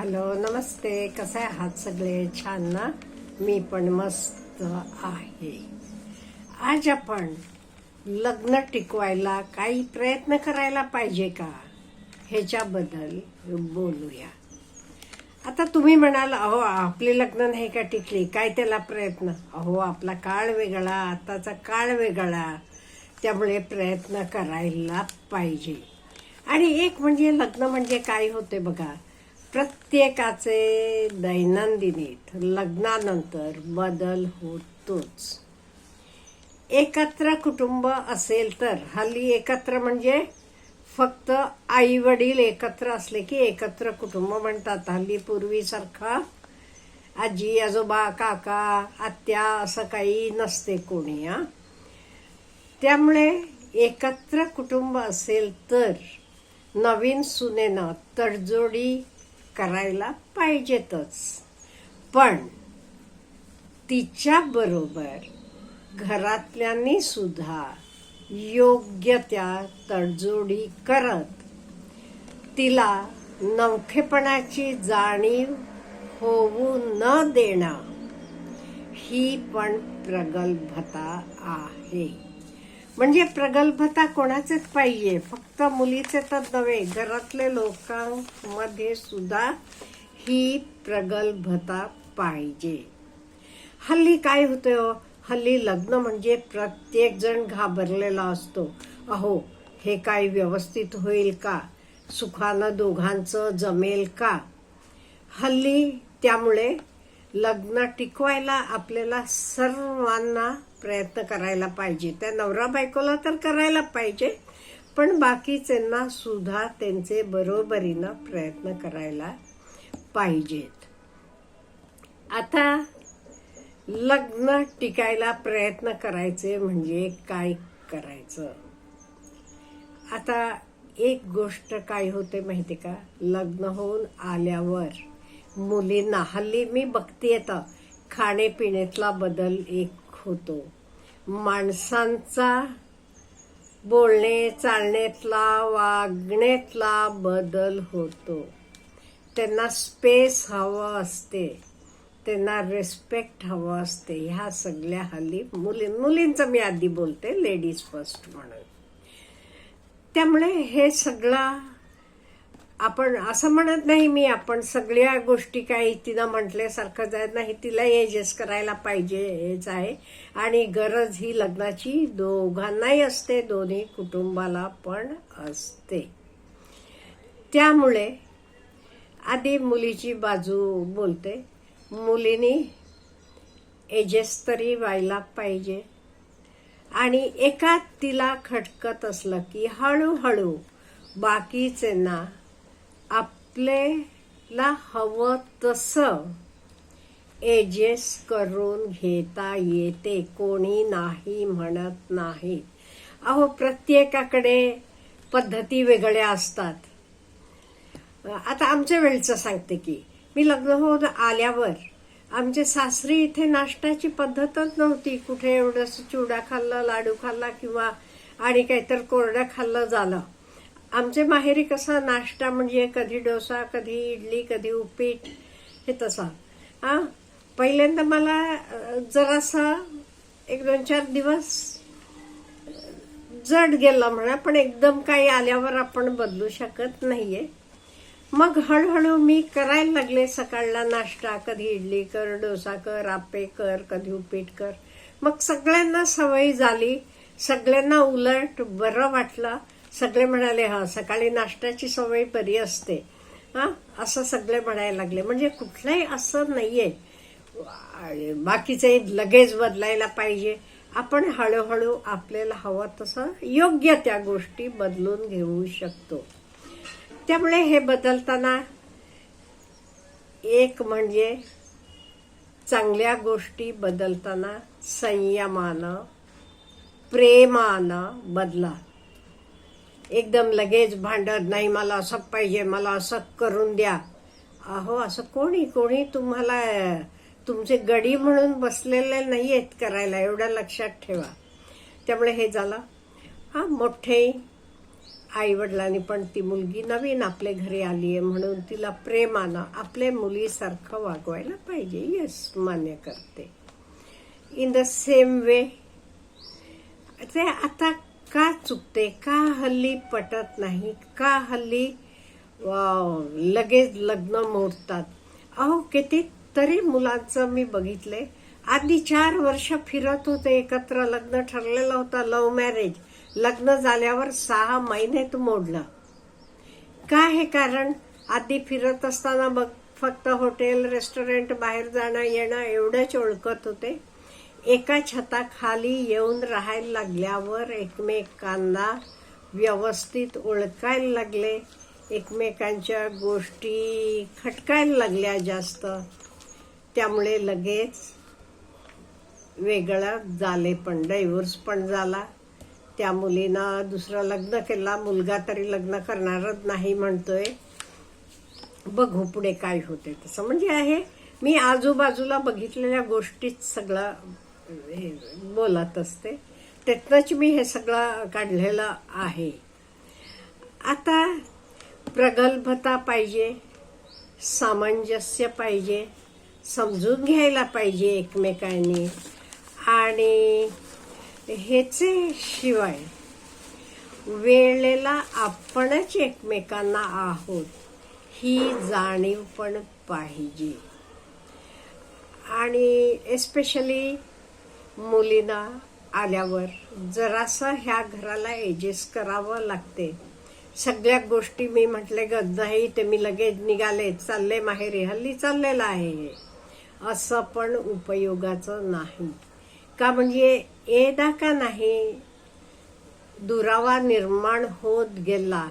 Hello नमस्ते. कसे आहात सगळे? छान ना? मी पण मस्त आहे. आज आपण लग्न टिकवायला काही प्रयत्न करायला पाहिजे का? ह्याच्याबद्दल बोलूया. आता तुम्ही म्हणाल अहो आपली लग्न नाही का टिकली? काय त्याला प्रयत्न? अहो आपला काळ वेगळा आताचा काळ वेगळा. त्यामुळे प्रयत्न करायला पाहिजे. आणि एक म्हणजे लग्न म्हणजे काय होते बघा? प्रत्येकाचे दैनंदिनीत लग्नानंतर बदल होतोच. एकत्र कुटुंब असेल तर हल्ली एकत्र म्हणजे फक्त आई वडील एकत्र असले की एकत्र कुटुंब म्हणतात. हल्ली पूर्वीसारखा आजी आजोबा काका आत्या असं काही नसते कोणी हा. त्यामुळे एकत्र कुटुंब असेल तर नवीन सुनेनं तडजोडी करायला पाहिजेतच. पण तिच्या बरोबर घरातल्यांनी सुद्धा योग्य त्या तडजोडी करत तिला नवखेपणाची जाणीव होऊ न देणं ही पण प्रगल्भता आहे. म्हणजे प्रगल्भता कोणाचेच पाहिजे फक्त मुलीचे तर नव्हे घरातले लोकांमध्ये सुद्धा ही प्रगल्भता पाहिजे. हल्ली काय होतं हो? हल्ली लग्न म्हणजे प्रत्येक जण घाबरलेला असतो. अहो हे काय व्यवस्थित होईल का? सुखानं दोघांचं जमेल का? हल्ली त्यामुळे लग्न टिकवायला आपल्याला सर्वांना प्रयत्न करायला पाहिजे. त्या नवरा बायकोला तर करायला पाहिजे पण बाकीच्यांना सुद्धा त्यांचे बरोबरीनं प्रयत्न करायला पाहिजेत. आता लग्न टिकायला प्रयत्न करायचे म्हणजे काय करायचं? आता एक गोष्ट काय होते माहिती का? लग्न होऊन आल्यावर मुलींना हल्ली मी बघते आता खाण्यापिण्यातला बदल एक होतो. माणसांचा बोलणे चालण्यातला वागण्यातला बदल होतो. त्यांना स्पेस हवं असते. त्यांना रेस्पेक्ट हवं असते. ह्या सगळ्या हल्ली मुली मुलींचं मी आधी बोलते लेडीज फर्स्ट म्हणून. त्यामुळे हे सगळं आपण असं म्हणत नाही मी आपण सगळ्या गोष्टी काही तिनं म्हटल्यासारखं आहे नाही तिला एजेस करायला पाहिजे हेच आहे आणि गरज ही लग्नाची दोघांनाही असते दोन्ही कुटुंबाला पण असते. त्यामुळे आधी मुलीची बाजू बोलते. मुलीनी एजेस तरी व्हायला पाहिजे. आणि एका तिला खटकत असलं की हळूहळू बाकीचे ना आपल्याला हवं तसं एजेस करून घेता येते. कोणी नाही म्हणत नाही. अहो प्रत्येकाकडे पद्धती वेगळ्या असतात. आता आमच्या वेळचं सांगते की मी लग्न होऊन आल्यावर आमच्या सासरी इथे नाश्त्याची पद्धतच नव्हती. कुठे एवढंसं चिवडा खाल्ला लाडू खाल्ला किंवा आणि काहीतर कोरडं खाल्लं झालं. आमचे माहेरी कसा नाश्ता म्हणजे कधी डोसा कधी इडली कधी उपीट हे तसा. हा? पहिल्यांदा मला जरासा एक दोन चार दिवस जड गेला म्हणा पण एकदम काही आल्यावर आपण बदलू शकत नाहीये. मग हळूहळू मी करायला लागले सकाळला नाश्ता कधी इडली कर डोसा कर आपे कर कधी उपीट कर. मग सगळ्यांना सवय झाली सगळ्यांना उलट बरं वाटलं. सगळे म्हणाले हा सकाळी नाश्त्याची सवय बरी असते. हां असं सगळे म्हणायला लागले. म्हणजे कुठलंही असं नाही आहे बाकीचे लगेच बदलायला पाहिजे. आपण हळूहळू आपल्याला हवं तसं योग्य त्या गोष्टी बदलून घेऊ शकतो. त्यामुळे हे बदलताना एक म्हणजे चांगल्या गोष्टी बदलताना संयमानं प्रेमानं बदला. एकदम लगेच भांडत नाही मला असं पाहिजे मला असं करून द्या. अहो असं कोणी कोणी तुम्हाला तुमचे गडी म्हणून बसलेले नाही आहेत करायला एवढ्या लक्षात ठेवा. त्यामुळे हे झालं. हा मोठे आई वडिलांनी पण ती मुलगी नवीन आपल्या घरी आली आहे म्हणून तिला प्रेमानं आपल्या मुलीसारखं वागवायला पाहिजे येस मान्य करते. इन द सेम वे ते आता का चुकते का हल्ली पटत नाही का हल्ली लगेच लग्न मोडतात. अहो किती तरी मुलांचं मी बघितलंय. आधी चार वर्ष फिरत होते एकत्र लग्न ठरलेलं होतं लव्ह मॅरेज. लग्न झाल्यावर सहा महिन्यात मोडलं. काय हे कारण? आधी फिरत असताना बघ फक्त हॉटेल रेस्टॉरंट बाहेर जाणं येणं एवढंच ओळखत होते. एका छताखाली येऊन राहायला लागल्यावर एकमेकांना व्यवस्थित ओळखायला लागले. एकमेकांच्या गोष्टी खटकायला लागल्या जास्त. त्यामुळे लगेच वेगळं झाले पण डायव्होर्स पण झाला. त्या मुलीनं दुसरं लग्न केला. मुलगा तरी लग्न करणारच नाही म्हणतोय. बघू पुढे काय होते. तसं म्हणजे आहे. मी आजूबाजूला बघितलेल्या गोष्टीत सगळं हे बोलत असते. त्यातनंच मी हे सगळं काढलेलं आहे. आता प्रगल्भता पाहिजे सामंजस्य पाहिजे समजून घ्यायला पाहिजे एकमेकांनी. आणि ह्याचे शिवाय वेळेला आपणच एकमेकांना आहोत ही जाणीव पण पाहिजे. आणि एस्पेशली मुलींना आल्यावर जरासं ह्या घराला एडजस्ट करावं लागते. सगळ्या गोष्टी मी म्हटले ग नाही ते मी लगेच निघाले चालले माहेरी हल्ली चाललेलं आहे हे. असं पण उपयोगाचं नाही. का म्हणजे एदा का नाही? दुरावा निर्माण होत गेला.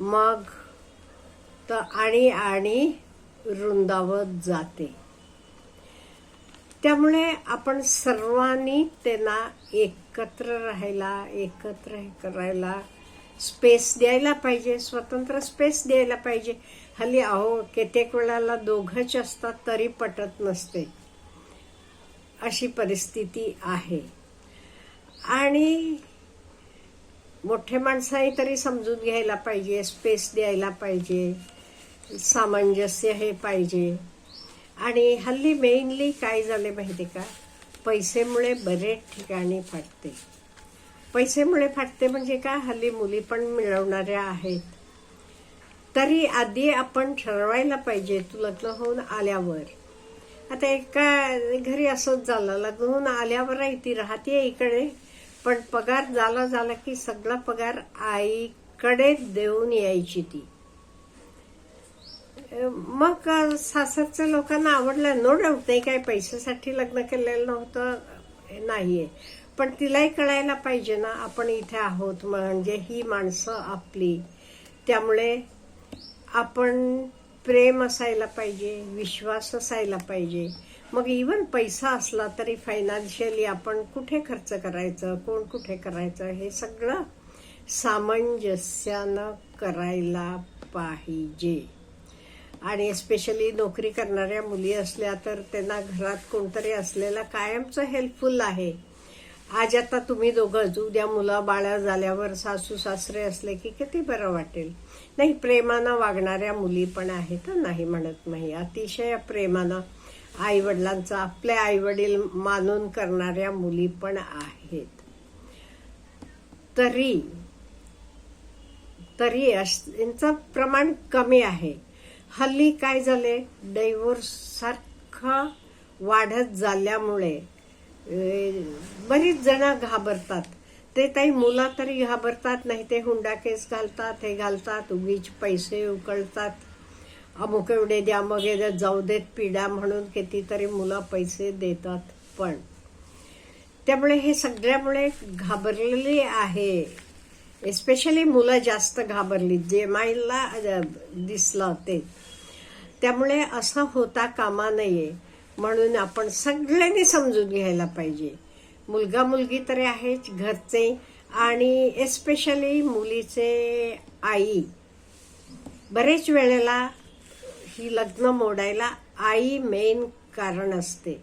मग तर आणि आणि रुंदावत जाते. त्यामुळे आपण सर्वांनी त्यांना एकत्र राहायला एकत्र हे करायला स्पेस द्यायला पाहिजे स्वतंत्र स्पेस द्यायला पाहिजे. हल्ली अहो कित्येक वेळाला दोघंच असतात तरी पटत नसते. अशी परिस्थिती आहे. आणि मोठे माणसाही तरी समजून घ्यायला पाहिजे स्पेस द्यायला पाहिजे सामंजस्य हे पाहिजे. आणि हल्ली मेनली काय झाले माहिती का? पैसेमुळे बरेच ठिकाणी फाटते. पैसेमुळे फाटते म्हणजे काय हल्ली मुली पण मिळवणाऱ्या आहेत. तरी आधी आपण ठरवायला पाहिजे तू लग्न होऊन आल्यावर. आता एका घरी असंच झालं लग्न होऊन आल्यावर ती राहते इकडे पण पगार झाला झाला की सगळा पगार आईकडे देऊन यायची ती. मग सासरच्या लोकांना आवडलं नो डाऊट नाही काय पैशासाठी लग्न केलेलं नव्हतं नाहीये. पण तिलाही कळायला पाहिजे ना आपण इथे आहोत म्हणजे ही माणसं आपली. त्यामुळे आपण प्रेम असायला पाहिजे विश्वास असायला पाहिजे. मग इवन पैसा असला तरी फायनान्शियली आपण कुठे खर्च करायचं कोण कुठे करायचं हे सगळं सामंजस्यानं करायला पाहिजे. आणि स्पेशली नोकरी करणाऱ्या मुली असल्या तर त्यांना घरात कोणतरी असलेला कायमचं हेल्पफुल आहे. आज आता तुम्ही दोघंच उद्या मुलं बाळा झाल्यावर सासू सासरे असले की किती बरं वाटेल. नाही प्रेमानं वागणाऱ्या मुली पण आहेत नाही म्हणत नाही. अतिशय प्रेमानं आई वडिलांचा आपले आई वडील मानून करणाऱ्या मुली पण आहेत. तरी तरी यांचं प्रमाण कमी आहे. हल्ली काय झाले डायव्होर्स सारखं वाढत झाल्यामुळे बरीच जण घाबरतात. ते काही मुलं तरी घाबरतात नाही ते हुंडा केस घालतात हे घालतात उगीच पैसे उकळतात. अमुक एवढे द्या मग जाऊ देत पिढ्या म्हणून कितीतरी मुलं पैसे देतात पण. त्यामुळे हे सगळ्यामुळे घाबरलेली आहे. एस्पेशली मुलं जास्त घाबरली जे माईला दिसलं ते. त्यामुळे असं होता कामा नये म्हणून आपण सगळ्यांनी समजून घ्यायला पाहिजे. मुलगा मुलगी तरी आहेच घरचे आणि एस्पेशली मुलीचे आई. बरेच वेळेला ही लग्न मोडायला आई मेन कारण असते.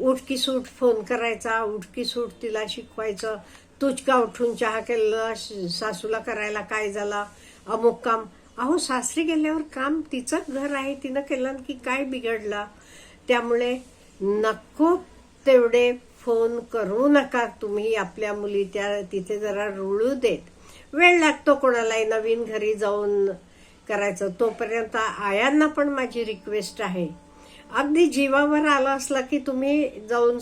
उठकी सूट फोन करायचा उठकी सूट तिला शिकवायचं तुझका उठून चहा केलं सासूला करायला काय झाला अमुक काम. अहो सासरी गेल्यावर काम तिचं घर आहे तिनं केलं की काय बिघडलं? त्यामुळे नको तेवढे फोन करू नका तुम्ही आपल्या मुली त्या तिथे जरा रुळू देत. वेळ लागतो कोणालाही नवीन घरी जाऊन करायचं. तोपर्यंत आयांना पण माझी रिक्वेस्ट आहे. अगदी जीवावर आलं असलं की तुम्ही जाऊन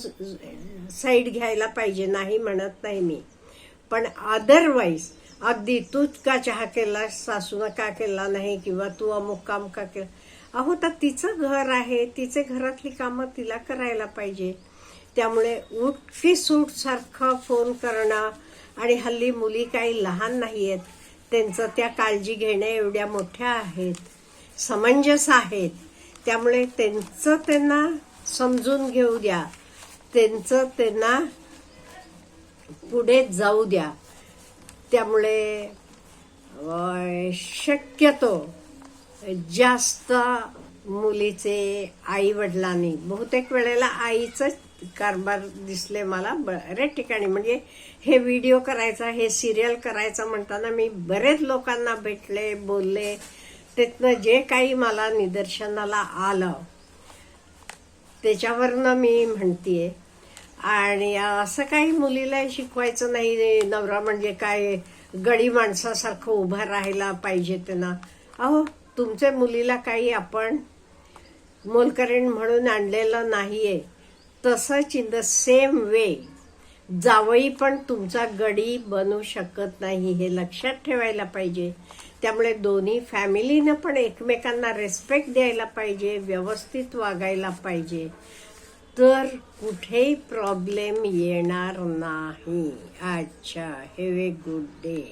साईड घ्यायला पाहिजे नाही म्हणत नाही मी. पण अदरवाईज अगदी तूच का चहा केला सासूनं का केला नाही किंवा तू अमुक काम का केलं? अहो तर तिचं घर आहे तिचे घरातली कामं तिला करायला पाहिजे. त्यामुळे उठकी सूट सारखं फोन करणं आणि हल्ली मुली काही लहान नाही आहेत त्यांचं त्या काळजी घेण्या एवढ्या मोठ्या आहेत. समंजस आहेत. त्यामुळे त्यांचं त्यांना समजून घेऊ द्या. त्यांचं त्यांना पुढे जाऊ द्या. त्यामुळे शक्यतो जास्त मुलीचे आई वडिलांनी बहुतेक वेळेला आईचं कारभार दिसले मला बऱ्याच ठिकाणी. म्हणजे हे व्हिडिओ करायचा हे सिरियल करायचं म्हणताना मी बरेच लोकांना भेटले बोलले. त्यातनं जे काही मला निदर्शनाला आलं त्याच्यावरनं मी म्हणतीये आणि असं काही मुलीला शिकवायचं नाही नवरा म्हणजे काय? गडी माणसासारखं उभा राहायला पाहिजे त्यांना. अहो तुमच्या मुलीला काही आपण मोलकरीण म्हणून आणलेलं नाहीये. तसंच इन द सेम वे जावई पण तुमचा गडी बनू शकत नाही हे लक्षात ठेवायला पाहिजे. त्यामुळे दोन्ही फॅमिलीनं पण एकमेकांना रेस्पेक्ट द्यायला पाहिजे व्यवस्थित वागायला पाहिजे. तर कुठेही प्रॉब्लेम येणार नाही. अच्छा हॅव ए गुड डे